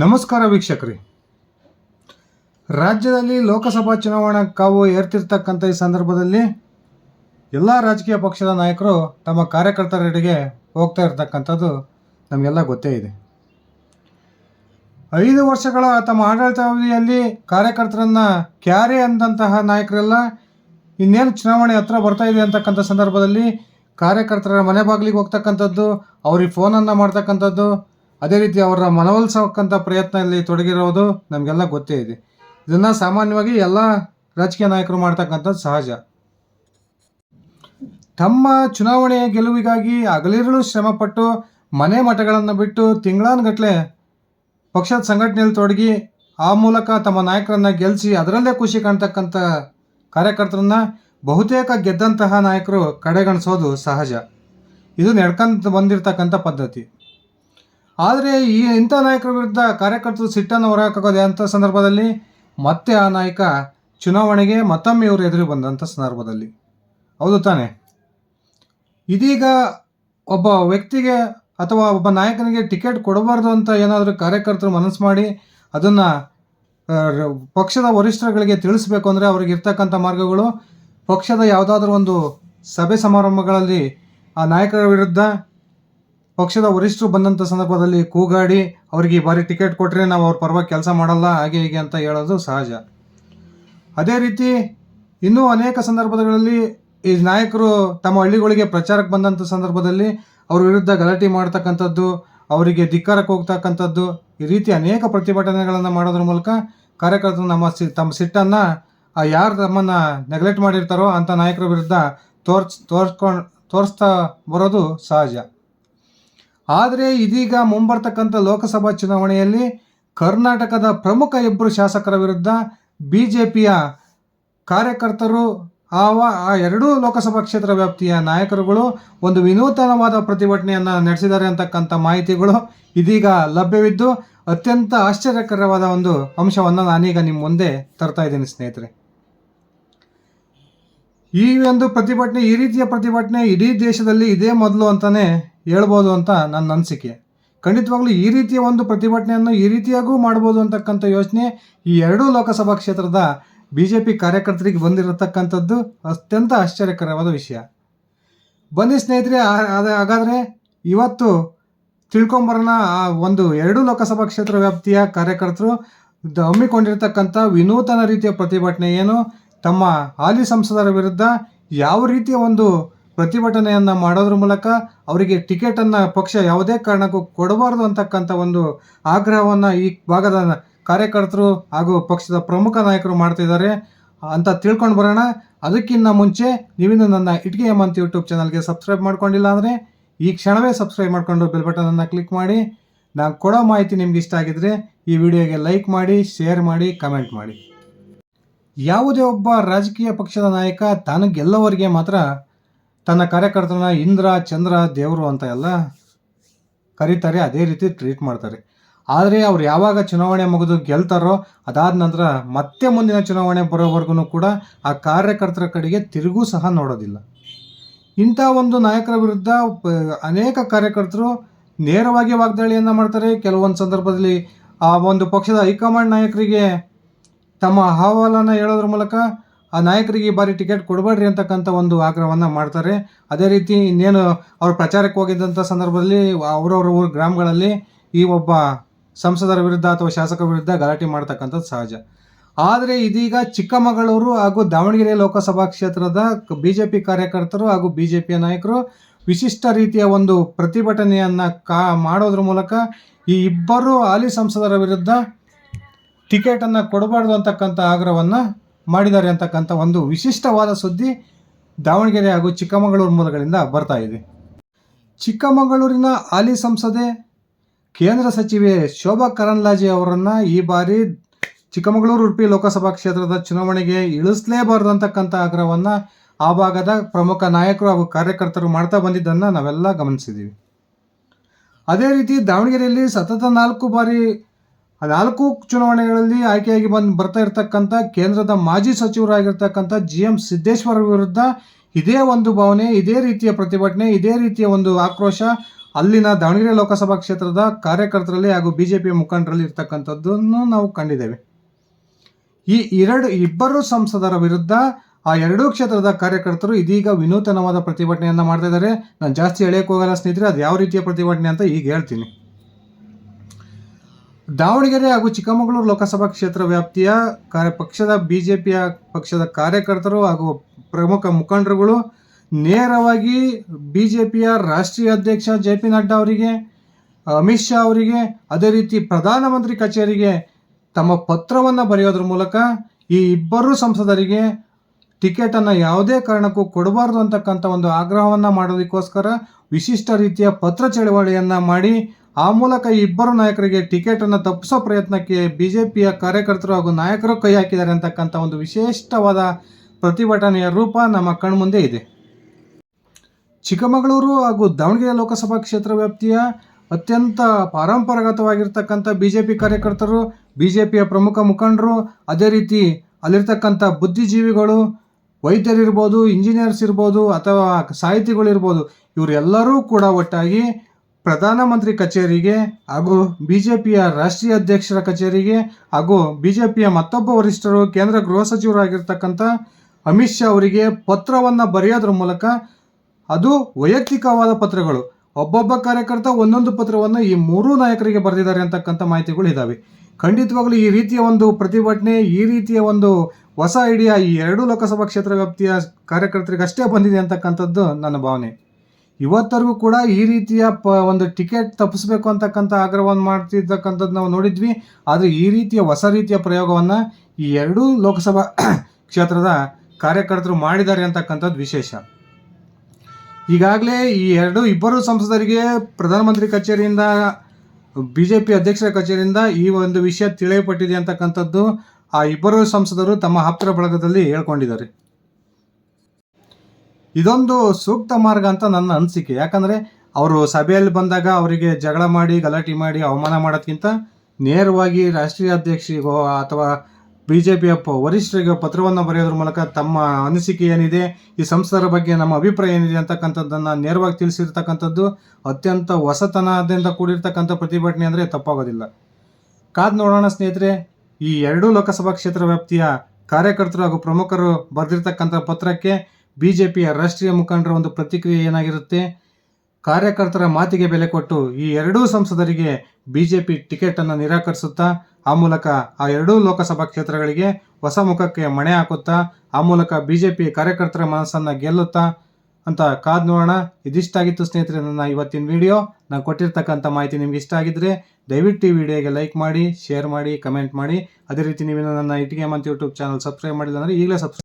ನಮಸ್ಕಾರ ವೀಕ್ಷಕರೇ. ರಾಜ್ಯದಲ್ಲಿ ಲೋಕಸಭಾ ಚುನಾವಣಾ ಕಾವು ಏರ್ತಿರ್ತಕ್ಕಂಥ ಈ ಸಂದರ್ಭದಲ್ಲಿ ಎಲ್ಲ ರಾಜಕೀಯ ಪಕ್ಷದ ನಾಯಕರು ತಮ್ಮ ಕಾರ್ಯಕರ್ತರೆಡೆಗೆ ಹೋಗ್ತಾ ಇರತಕ್ಕಂಥದ್ದು ನಮಗೆಲ್ಲ ಗೊತ್ತೇ ಇದೆ. ಐದು ವರ್ಷಗಳ ತಮ್ಮ ಆಡಳಿತಾವಧಿಯಲ್ಲಿ ಕಾರ್ಯಕರ್ತರನ್ನ ಕ್ಯಾರೆ ಅಂದಂತಹ ನಾಯಕರೆಲ್ಲ ಇನ್ನೇನು ಚುನಾವಣೆ ಹತ್ರ ಬರ್ತಾ ಇದೆ ಅಂತಕ್ಕಂಥ ಸಂದರ್ಭದಲ್ಲಿ ಕಾರ್ಯಕರ್ತರ ಮನೆ ಬಾಗಿಲಿಗೆ ಹೋಗ್ತಕ್ಕಂಥದ್ದು, ಅವ್ರಿಗೆ ಫೋನನ್ನು ಮಾಡ್ತಕ್ಕಂಥದ್ದು ಅದೇ ರೀತಿ ಅವರ ಮನವೊಲಿಸೋಕ್ಕಂಥ ಪ್ರಯತ್ನದಲ್ಲಿ ತೊಡಗಿರೋದು ನಮಗೆಲ್ಲ ಗೊತ್ತೇ ಇದೆ. ಇದನ್ನು ಸಾಮಾನ್ಯವಾಗಿ ಎಲ್ಲ ರಾಜಕೀಯ ನಾಯಕರು ಮಾಡ್ತಕ್ಕಂಥದ್ದು ಸಹಜ. ತಮ್ಮ ಚುನಾವಣೆಯ ಗೆಲುವಿಗಾಗಿ ಹಗಲಿರುಳು ಶ್ರಮಪಟ್ಟು ಮನೆ ಮಠಗಳನ್ನು ಬಿಟ್ಟು ತಿಂಗಳಾನುಗಟ್ಟಲೆ ಪಕ್ಷದ ಸಂಘಟನೆಯಲ್ಲಿ ತೊಡಗಿ ಆ ಮೂಲಕ ತಮ್ಮ ನಾಯಕರನ್ನ ಗೆಲ್ಲಿಸಿ ಅದರಲ್ಲೇ ಖುಷಿ ಕಾಣ್ತಕ್ಕಂಥ ಕಾರ್ಯಕರ್ತರನ್ನ ಬಹುತೇಕ ಗೆದ್ದಂತಹ ನಾಯಕರು ಕಡೆಗಣಿಸೋದು ಸಹಜ. ಇದು ನಡ್ಕೊಂತ ಬಂದಿರತಕ್ಕಂಥ ಪದ್ಧತಿ. ಆದರೆ ಈ ಇಂಥ ನಾಯಕರ ವಿರುದ್ಧ ಕಾರ್ಯಕರ್ತರು ಸಿಟ್ಟನ್ನು ಹೊರಹಾಕೋದು ಅಂಥ ಸಂದರ್ಭದಲ್ಲಿ? ಮತ್ತೆ ಆ ನಾಯಕ ಚುನಾವಣೆಗೆ ಮತ್ತೊಮ್ಮೆ ಇವರು ಎದುರು ಬಂದಂಥ ಸಂದರ್ಭದಲ್ಲಿ. ಹೌದು ತಾನೆ? ಇದೀಗ ಒಬ್ಬ ವ್ಯಕ್ತಿಗೆ ಅಥವಾ ಒಬ್ಬ ನಾಯಕನಿಗೆ ಟಿಕೆಟ್ ಕೊಡಬಾರ್ದು ಅಂತ ಏನಾದರೂ ಕಾರ್ಯಕರ್ತರು ಮನಸ್ಸು ಮಾಡಿ ಅದನ್ನು ಪಕ್ಷದ ವರಿಷ್ಠರುಗಳಿಗೆ ತಿಳಿಸ್ಬೇಕು ಅಂದರೆ ಅವ್ರಿಗೆ ಇರ್ತಕ್ಕಂಥ ಮಾರ್ಗಗಳು ಪಕ್ಷದ ಯಾವುದಾದ್ರೂ ಒಂದು ಸಭೆ ಸಮಾರಂಭಗಳಲ್ಲಿ ಆ ನಾಯಕರ ವಿರುದ್ಧ ಪಕ್ಷದ ವರಿಷ್ಠರು ಬಂದಂಥ ಸಂದರ್ಭದಲ್ಲಿ ಕೂಗಾಡಿ ಅವರಿಗೆ ಈ ಬಾರಿ ಟಿಕೆಟ್ ಕೊಟ್ಟರೆ ನಾವು ಅವ್ರ ಪರವಾಗಿ ಕೆಲಸ ಮಾಡಲ್ಲ, ಹಾಗೆ ಹೀಗೆ ಅಂತ ಹೇಳೋದು ಸಹಜ. ಅದೇ ರೀತಿ ಇನ್ನೂ ಅನೇಕ ಸಂದರ್ಭಗಳಲ್ಲಿ ಈ ನಾಯಕರು ತಮ್ಮ ಹಳ್ಳಿಗಳಿಗೆ ಪ್ರಚಾರಕ್ಕೆ ಬಂದಂಥ ಸಂದರ್ಭದಲ್ಲಿ ಅವ್ರ ವಿರುದ್ಧ ಗಲಾಟೆ ಮಾಡ್ತಕ್ಕಂಥದ್ದು, ಅವರಿಗೆ ಧಿಕ್ಕಾರಕ್ಕೆ ಹೋಗ್ತಕ್ಕಂಥದ್ದು ಈ ರೀತಿ ಅನೇಕ ಪ್ರತಿಭಟನೆಗಳನ್ನು ಮಾಡೋದ್ರ ಮೂಲಕ ಕಾರ್ಯಕರ್ತರು ನಮ್ಮ ಸಿ, ತಮ್ಮ ಸಿಟ್ಟನ್ನು ಯಾರು ತಮ್ಮನ್ನು ನೆಗ್ಲೆಕ್ಟ್ ಮಾಡಿರ್ತಾರೋ ಅಂಥ ನಾಯಕರ ವಿರುದ್ಧ ತೋರ್ಸ್ ತೋರ್ಸ್ಕೊಂಡು ತೋರಿಸ್ತಾ ಬರೋದು ಸಹಜ. ಆದರೆ ಇದೀಗ ಮುಂಬರ್ತಕ್ಕಂಥ ಲೋಕಸಭಾ ಚುನಾವಣೆಯಲ್ಲಿ ಕರ್ನಾಟಕದ ಪ್ರಮುಖ ಇಬ್ಬರು ಶಾಸಕರ ವಿರುದ್ಧ ಬಿ ಜೆ ಪಿಯ ಕಾರ್ಯಕರ್ತರು, ಆವ, ಆ ಎರಡೂ ಲೋಕಸಭಾ ಕ್ಷೇತ್ರ ವ್ಯಾಪ್ತಿಯ ನಾಯಕರುಗಳು ಒಂದು ವಿನೂತನವಾದ ಪ್ರತಿಭಟನೆಯನ್ನು ನಡೆಸಿದ್ದಾರೆ ಅಂತಕ್ಕಂಥ ಮಾಹಿತಿಗಳು ಇದೀಗ ಲಭ್ಯವಿದ್ದು ಅತ್ಯಂತ ಆಶ್ಚರ್ಯಕರವಾದ ಒಂದು ಅಂಶವನ್ನು ನಾನೀಗ ನಿಮ್ಮ ಮುಂದೆ ತರ್ತಾ ಇದ್ದೀನಿ ಸ್ನೇಹಿತರೆ. ಈ ಒಂದು ಪ್ರತಿಭಟನೆ, ಈ ರೀತಿಯ ಪ್ರತಿಭಟನೆ ಇಡೀ ದೇಶದಲ್ಲಿ ಇದೇ ಮೊದಲು ಅಂತಾನೆ ಹೇಳ್ಬೋದು ಅಂತ ನನ್ನ ಅನಿಸಿಕೆ. ಖಂಡಿತವಾಗ್ಲೂ ಈ ರೀತಿಯ ಒಂದು ಪ್ರತಿಭಟನೆಯನ್ನು ಈ ರೀತಿಯಾಗೂ ಮಾಡ್ಬೋದು ಅಂತಕ್ಕಂಥ ಯೋಚನೆ ಈ ಎರಡೂ ಲೋಕಸಭಾ ಕ್ಷೇತ್ರದ ಬಿ ಜೆ ಪಿ ಕಾರ್ಯಕರ್ತರಿಗೆ ಬಂದಿರತಕ್ಕಂಥದ್ದು ಅತ್ಯಂತ ಆಶ್ಚರ್ಯಕರವಾದ ವಿಷಯ. ಬನ್ನಿ ಸ್ನೇಹಿತರೆ ಹಾಗಾದರೆ ಇವತ್ತು ತಿಳ್ಕೊಂಬರೋಣ ಆ ಒಂದು ಎರಡೂ ಲೋಕಸಭಾ ಕ್ಷೇತ್ರ ವ್ಯಾಪ್ತಿಯ ಕಾರ್ಯಕರ್ತರು ಹಮ್ಮಿಕೊಂಡಿರ್ತಕ್ಕಂಥ ವಿನೂತನ ರೀತಿಯ ಪ್ರತಿಭಟನೆ ಏನು, ತಮ್ಮ ಹಾಲಿ ಸಂಸದರ ವಿರುದ್ಧ ಯಾವ ರೀತಿಯ ಒಂದು ಪ್ರತಿಭಟನೆಯನ್ನು ಮಾಡೋದ್ರ ಮೂಲಕ ಅವರಿಗೆ ಟಿಕೆಟನ್ನು ಪಕ್ಷ ಯಾವುದೇ ಕಾರಣಕ್ಕೂ ಕೊಡಬಾರ್ದು ಅಂತಕ್ಕಂಥ ಒಂದು ಆಗ್ರಹವನ್ನು ಈ ಭಾಗದ ಕಾರ್ಯಕರ್ತರು ಹಾಗೂ ಪಕ್ಷದ ಪ್ರಮುಖ ನಾಯಕರು ಮಾಡ್ತಿದ್ದಾರೆ ಅಂತ ತಿಳ್ಕೊಂಡು ಬರೋಣ. ಅದಕ್ಕಿಂತ ಮುಂಚೆ ನೀವಿನ್ನು ನನ್ನ ಇಟ್ಗೆ ಮಂತ್ ಯೂಟ್ಯೂಬ್ ಚಾನಲ್ಗೆ ಸಬ್ಸ್ಕ್ರೈಬ್ ಮಾಡ್ಕೊಂಡಿಲ್ಲ ಅಂದರೆ ಈ ಕ್ಷಣವೇ ಸಬ್ಸ್ಕ್ರೈಬ್ ಮಾಡಿಕೊಂಡು ಬೆಲ್ ಬಟನನ್ನು ಕ್ಲಿಕ್ ಮಾಡಿ. ನಾನು ಕೊಡೋ ಮಾಹಿತಿ ನಿಮ್ಗೆ ಇಷ್ಟ ಆಗಿದ್ರೆ ಈ ವಿಡಿಯೋಗೆ ಲೈಕ್ ಮಾಡಿ ಶೇರ್ ಮಾಡಿ ಕಮೆಂಟ್ ಮಾಡಿ. ಯಾವುದೇ ಒಬ್ಬ ರಾಜಕೀಯ ಪಕ್ಷದ ನಾಯಕ ತಾನು ಮಾತ್ರ ತನ್ನ ಕಾರ್ಯಕರ್ತನ ಇಂದ್ರ, ಚಂದ್ರ, ದೇವರು ಅಂತ ಎಲ್ಲ ಕರೀತಾರೆ, ಅದೇ ರೀತಿ ಟ್ರೀಟ್ ಮಾಡ್ತಾರೆ. ಆದರೆ ಅವ್ರು ಯಾವಾಗ ಚುನಾವಣೆ ಮುಗಿದು ಗೆಲ್ತಾರೋ ಅದಾದ ನಂತರ ಮತ್ತೆ ಮುಂದಿನ ಚುನಾವಣೆ ಬರೋವರೆಗೂ ಕೂಡ ಆ ಕಾರ್ಯಕರ್ತರ ಕಡೆಗೆ ತಿರುಗೂ ಸಹ ನೋಡೋದಿಲ್ಲ. ಇಂಥ ಒಂದು ನಾಯಕರ ವಿರುದ್ಧ ಅನೇಕ ಕಾರ್ಯಕರ್ತರು ನೇರವಾಗಿ ವಾಗ್ದಾಳಿಯನ್ನು ಮಾಡ್ತಾರೆ. ಕೆಲವೊಂದು ಸಂದರ್ಭದಲ್ಲಿ ಆ ಒಂದು ಪಕ್ಷದ ಹೈಕಮಾಂಡ್ ನಾಯಕರಿಗೆ ತಮ್ಮ ಅಹವಾಲನ್ನು ಹೇಳೋದ್ರ ಮೂಲಕ ಆ ನಾಯಕರಿಗೆ ಈ ಬಾರಿ ಟಿಕೆಟ್ ಕೊಡಬೇಡ್ರಿ ಅಂತಕ್ಕಂಥ ಒಂದು ಆಗ್ರಹವನ್ನು ಮಾಡ್ತಾರೆ. ಅದೇ ರೀತಿ ಇನ್ನೇನು ಅವ್ರು ಪ್ರಚಾರಕ್ಕೆ ಹೋಗಿದ್ದಂಥ ಸಂದರ್ಭದಲ್ಲಿ ಅವರವ್ರ ಊರು ಗ್ರಾಮಗಳಲ್ಲಿ ಈ ಒಬ್ಬ ಸಂಸದರ ವಿರುದ್ಧ ಅಥವಾ ಶಾಸಕರ ವಿರುದ್ಧ ಗಲಾಟೆ ಮಾಡ್ತಕ್ಕಂಥದ್ದು ಸಹಜ. ಆದರೆ ಇದೀಗ ಚಿಕ್ಕಮಗಳೂರು ಹಾಗೂ ದಾವಣಗೆರೆ ಲೋಕಸಭಾ ಕ್ಷೇತ್ರದ ಬಿ ಜೆ ಪಿ ಕಾರ್ಯಕರ್ತರು ಹಾಗೂ ಬಿ ಜೆ ಪಿಯ ನಾಯಕರು ವಿಶಿಷ್ಟ ರೀತಿಯ ಒಂದು ಪ್ರತಿಭಟನೆಯನ್ನು ಕಾ, ಮಾಡೋದ್ರ ಮೂಲಕ ಈ ಇಬ್ಬರು ಹಾಲಿ ಸಂಸದರ ವಿರುದ್ಧ ಟಿಕೆಟನ್ನು ಕೊಡಬಾರ್ದು ಅಂತಕ್ಕಂಥ ಆಗ್ರಹವನ್ನು ಮಾಡಿದ್ದಾರೆ ಅಂತಕ್ಕಂಥ ಒಂದು ವಿಶಿಷ್ಟವಾದ ಸುದ್ದಿ ದಾವಣಗೆರೆ ಹಾಗೂ ಚಿಕ್ಕಮಗಳೂರು ಮೂಲಗಳಿಂದ ಬರ್ತಾ ಇದೆ. ಚಿಕ್ಕಮಗಳೂರಿನ ಹಾಲಿ ಸಂಸದೆ ಕೇಂದ್ರ ಸಚಿವೆ ಶೋಭಾ ಕರಂದ್ಲಾಜೆ ಅವರನ್ನು ಈ ಬಾರಿ ಚಿಕ್ಕಮಗಳೂರು ಉಡುಪಿ ಲೋಕಸಭಾ ಕ್ಷೇತ್ರದ ಚುನಾವಣೆಗೆ ಇಳಿಸಲೇಬಾರದು ಅಂತಕ್ಕಂಥ ಆಗ್ರಹವನ್ನು ಆ ಭಾಗದ ಪ್ರಮುಖ ನಾಯಕರು ಹಾಗೂ ಕಾರ್ಯಕರ್ತರು ಮಾಡ್ತಾ ಬಂದಿದ್ದನ್ನು ನಾವೆಲ್ಲ ಗಮನಿಸಿದ್ದೀವಿ. ಅದೇ ರೀತಿ ದಾವಣಗೆರೆಯಲ್ಲಿ ಸತತ ನಾಲ್ಕು ಬಾರಿ ಆ ನಾಲ್ಕು ಚುನಾವಣೆಗಳಲ್ಲಿ ಆಯ್ಕೆಯಾಗಿ ಬಂದು ಬರ್ತಾ ಇರತಕ್ಕಂಥ ಕೇಂದ್ರದ ಮಾಜಿ ಸಚಿವರಾಗಿರ್ತಕ್ಕಂಥ ಜಿ ಎಂ ಸಿದ್ದೇಶ್ವರ ವಿರುದ್ಧ ಇದೇ ಒಂದು ಭಾವನೆ, ಇದೇ ರೀತಿಯ ಪ್ರತಿಭಟನೆ, ಇದೇ ರೀತಿಯ ಒಂದು ಆಕ್ರೋಶ ಅಲ್ಲಿನ ದಾವಣಗೆರೆ ಲೋಕಸಭಾ ಕ್ಷೇತ್ರದ ಕಾರ್ಯಕರ್ತರಲ್ಲಿ ಹಾಗೂ ಬಿಜೆಪಿ ಮುಖಂಡರಲ್ಲಿ ಇರ್ತಕ್ಕಂಥದ್ದನ್ನು ನಾವು ಕಂಡಿದ್ದೇವೆ. ಈ ಎರಡು, ಇಬ್ಬರು ಸಂಸದರ ವಿರುದ್ಧ ಆ ಎರಡೂ ಕ್ಷೇತ್ರದ ಕಾರ್ಯಕರ್ತರು ಇದೀಗ ವಿನೂತನವಾದ ಪ್ರತಿಭಟನೆಯನ್ನ ಮಾಡ್ತಾ ಇದ್ದಾರೆ. ನಾನು ಜಾಸ್ತಿ ಎಳೆಯಕ್ಕೆ ಹೋಗಲ್ಲ ಸ್ನೇಹಿತರೆ, ಅದು ಯಾವ ರೀತಿಯ ಪ್ರತಿಭಟನೆ ಅಂತ ಈಗ ಹೇಳ್ತೀನಿ. ದಾವಣಗೆರೆ ಹಾಗೂ ಚಿಕ್ಕಮಗಳೂರು ಲೋಕಸಭಾ ಕ್ಷೇತ್ರ ವ್ಯಾಪ್ತಿಯ ಕಾರ್ಯ ಪಕ್ಷದ ಬಿಜೆಪಿಯ ಪಕ್ಷದ ಕಾರ್ಯಕರ್ತರು ಹಾಗೂ ಪ್ರಮುಖ ಮುಖಂಡರುಗಳು ನೇರವಾಗಿ ಬಿಜೆಪಿಯ ರಾಷ್ಟ್ರೀಯ ಅಧ್ಯಕ್ಷ ಜೆ ಪಿ ನಡ್ಡಾ ಅವರಿಗೆ, ಅಮಿತ್ ಶಾ ಅವರಿಗೆ, ಅದೇ ರೀತಿ ಪ್ರಧಾನಮಂತ್ರಿ ಕಚೇರಿಗೆ ತಮ್ಮ ಪತ್ರವನ್ನು ಬರೆಯೋದ್ರ ಮೂಲಕ ಈ ಇಬ್ಬರು ಸಂಸದರಿಗೆ ಟಿಕೆಟನ್ನು ಯಾವುದೇ ಕಾರಣಕ್ಕೂ ಕೊಡಬಾರ್ದು ಅಂತಕ್ಕಂಥ ಒಂದು ಆಗ್ರಹವನ್ನು ಮಾಡೋದಕ್ಕೋಸ್ಕರ ವಿಶಿಷ್ಟ ರೀತಿಯ ಪತ್ರ ಚಳವಳಿಯನ್ನು ಮಾಡಿ ಆ ಮೂಲಕ ಇಬ್ಬರು ನಾಯಕರಿಗೆ ಟಿಕೆಟನ್ನು ತಪ್ಪಿಸೋ ಪ್ರಯತ್ನಕ್ಕೆ ಬಿ ಜೆ ಪಿಯ ಕಾರ್ಯಕರ್ತರು ಹಾಗೂ ನಾಯಕರು ಕೈ ಹಾಕಿದ್ದಾರೆ ಅಂತಕ್ಕಂಥ ಒಂದು ವಿಶಿಷ್ಟವಾದ ಪ್ರತಿಭಟನೆಯ ರೂಪ ನಮ್ಮ ಕಣ್ಮುಂದೆ ಇದೆ. ಚಿಕ್ಕಮಗಳೂರು ಹಾಗೂ ದಾವಣಗೆರೆ ಲೋಕಸಭಾ ಕ್ಷೇತ್ರ ವ್ಯಾಪ್ತಿಯ ಅತ್ಯಂತ ಪಾರಂಪರಾಗತವಾಗಿರ್ತಕ್ಕಂಥ ಬಿ ಜೆ ಪಿ ಕಾರ್ಯಕರ್ತರು ಬಿ ಜೆ ಪಿಯ ಪ್ರಮುಖ ಮುಖಂಡರು, ಅದೇ ರೀತಿ ಅಲ್ಲಿರ್ತಕ್ಕಂಥ ಬುದ್ಧಿಜೀವಿಗಳು, ವೈದ್ಯರಿರ್ಬೋದು, ಇಂಜಿನಿಯರ್ಸ್ ಇರ್ಬೋದು ಅಥವಾ ಸಾಹಿತಿಗಳಿರ್ಬೋದು, ಇವರೆಲ್ಲರೂ ಕೂಡ ಒಟ್ಟಾಗಿ ಪ್ರಧಾನಮಂತ್ರಿ ಕಚೇರಿಗೆ ಹಾಗೂ ಬಿಜೆಪಿಯ ರಾಷ್ಟ್ರೀಯ ಅಧ್ಯಕ್ಷರ ಕಚೇರಿಗೆ ಹಾಗೂ ಬಿಜೆಪಿಯ ಮತ್ತೊಬ್ಬ ವರಿಷ್ಠರು ಕೇಂದ್ರ ಗೃಹ ಸಚಿವರಾಗಿರ್ತಕ್ಕಂಥ ಅಮಿತ್ ಶಾ ಅವರಿಗೆ ಪತ್ರವನ್ನು ಬರೆಯೋದ್ರ ಮೂಲಕ ಅದು ವೈಯಕ್ತಿಕವಾದ ಪತ್ರಗಳು. ಒಬ್ಬೊಬ್ಬ ಕಾರ್ಯಕರ್ತ ಒಂದೊಂದು ಪತ್ರವನ್ನು ಈ ಮೂರೂ ನಾಯಕರಿಗೆ ಬರೆದಿದ್ದಾರೆ ಅಂತಕ್ಕಂಥ ಮಾಹಿತಿಗಳು ಇದ್ದಾವೆ ಖಂಡಿತವಾಗಲೂ ಈ ರೀತಿಯ ಒಂದು ಪ್ರತಿಭಟನೆ, ಈ ರೀತಿಯ ಒಂದು ಹೊಸ ಐಡಿಯಾ ಈ ಎರಡೂ ಲೋಕಸಭಾ ಕ್ಷೇತ್ರ ವ್ಯಾಪ್ತಿಯ ಕಾರ್ಯಕರ್ತರಿಗೆ ಅಷ್ಟೇ ಬಂದಿದೆ ಅಂತಕ್ಕಂಥದ್ದು ನನ್ನ ಭಾವನೆ. ಇವತ್ತರೆಗೂ ಕೂಡ ಈ ರೀತಿಯ ಪ ಒಂದು ಟಿಕೆಟ್ ತಪ್ಪಿಸ್ಬೇಕು ಅಂತಕ್ಕಂಥ ಆಗ್ರಹವನ್ನು ಮಾಡ್ತಿರ್ತಕ್ಕಂಥದ್ದು ನಾವು ನೋಡಿದ್ವಿ. ಆದರೆ ಈ ರೀತಿಯ ಹೊಸ ರೀತಿಯ ಪ್ರಯೋಗವನ್ನು ಈ ಎರಡೂ ಲೋಕಸಭಾ ಕ್ಷೇತ್ರದ ಕಾರ್ಯಕರ್ತರು ಮಾಡಿದ್ದಾರೆ ಅಂತಕ್ಕಂಥದ್ದು ವಿಶೇಷ. ಈಗಾಗಲೇ ಈ ಎರಡು ಇಬ್ಬರು ಸಂಸದರಿಗೆ ಪ್ರಧಾನಮಂತ್ರಿ ಕಚೇರಿಯಿಂದ ಬಿ ಜೆ ಪಿ ಅಧ್ಯಕ್ಷರ ಕಚೇರಿಯಿಂದ ಈ ಒಂದು ವಿಷಯ ತಿಳಿಯಪಟ್ಟಿದೆ ಅಂತಕ್ಕಂಥದ್ದು ಆ ಇಬ್ಬರು ಸಂಸದರು ತಮ್ಮ ಆಪ್ತರ ಬಳಗದಲ್ಲಿ ಹೇಳ್ಕೊಂಡಿದ್ದಾರೆ. ಇದೊಂದು ಸೂಕ್ತ ಮಾರ್ಗ ಅಂತ ನನ್ನ ಅನಿಸಿಕೆ. ಯಾಕಂದರೆ ಅವರು ಸಭೆಯಲ್ಲಿ ಬಂದಾಗ ಅವರಿಗೆ ಜಗಳ ಮಾಡಿ, ಗಲಾಟೆ ಮಾಡಿ, ಅವಮಾನ ಮಾಡೋದ್ಕಿಂತ ನೇರವಾಗಿ ರಾಷ್ಟ್ರೀಯ ಅಧ್ಯಕ್ಷರಿಗೋ ಅಥವಾ ಬಿ ಜೆ ಪಿಯ ವರಿಷ್ಠರಿಗೋ ಪತ್ರವನ್ನು ಬರೆಯೋದ್ರ ಮೂಲಕ ತಮ್ಮ ಅನಿಸಿಕೆ ಏನಿದೆ, ಈ ಸಂಸ್ಥರ ಬಗ್ಗೆ ನಮ್ಮ ಅಭಿಪ್ರಾಯ ಏನಿದೆ ಅಂತಕ್ಕಂಥದ್ದನ್ನು ನೇರವಾಗಿ ತಿಳಿಸಿರ್ತಕ್ಕಂಥದ್ದು ಅತ್ಯಂತ ಹೊಸತನದಿಂದ ಕೂಡಿರ್ತಕ್ಕಂಥ ಪ್ರತಿಭಟನೆ ಅಂದರೆ ತಪ್ಪಾಗೋದಿಲ್ಲ. ಕಾದ್ ನೋಡೋಣ ಸ್ನೇಹಿತರೆ, ಈ ಎರಡೂ ಲೋಕಸಭಾ ಕ್ಷೇತ್ರ ವ್ಯಾಪ್ತಿಯ ಕಾರ್ಯಕರ್ತರು ಹಾಗೂ ಪ್ರಮುಖರು ಬರೆದಿರ್ತಕ್ಕಂಥ ಪತ್ರಕ್ಕೆ ಬಿ ಜೆ ಪಿಯ ರಾಷ್ಟ್ರೀಯ ಮುಖಂಡರ ಒಂದು ಪ್ರತಿಕ್ರಿಯೆ ಏನಾಗಿರುತ್ತೆ? ಕಾರ್ಯಕರ್ತರ ಮಾತಿಗೆ ಬೆಲೆ ಕೊಟ್ಟು ಈ ಎರಡೂ ಸಂಸದರಿಗೆ ಬಿ ಜೆ ಪಿ ಟಿಕೆಟನ್ನು ನಿರಾಕರಿಸುತ್ತಾ, ಆ ಮೂಲಕ ಆ ಎರಡೂ ಲೋಕಸಭಾ ಕ್ಷೇತ್ರಗಳಿಗೆ ಹೊಸ ಮುಖಕ್ಕೆ ಮಣೆ ಹಾಕುತ್ತಾ, ಆ ಮೂಲಕ ಬಿ ಜೆ ಪಿ ಕಾರ್ಯಕರ್ತರ ಮನಸ್ಸನ್ನು ಗೆಲ್ಲುತ್ತಾ ಅಂತ ಕಾದ್ ನೋಡೋಣ. ಇದಿಷ್ಟಾಗಿತ್ತು ಸ್ನೇಹಿತರೆ ನನ್ನ ಇವತ್ತಿನ ವಿಡಿಯೋ. ನಾನು ಕೊಟ್ಟಿರ್ತಕ್ಕಂಥ ಮಾಹಿತಿ ನಿಮ್ಗೆ ಇಷ್ಟ ಆಗಿದ್ರೆ ದಯವಿಟ್ಟು ಈ ವಿಡಿಯೋಗೆ ಲೈಕ್ ಮಾಡಿ, ಶೇರ್ ಮಾಡಿ, ಕಮೆಂಟ್ ಮಾಡಿ. ಅದೇ ರೀತಿ ನೀವು ನನ್ನ ಇಟಿಗೆ ಮಂತ್ ಯೂಟ್ಯೂಬ್ ಚಾನಲ್ ಸಬ್ಸ್ಕ್ರೈಬ್ ಮಾಡಿಲ್ಲ ಅಂದರೆ ಈಗಲೇ ಸಬ್ಸ್ಕ್ರೈಬ್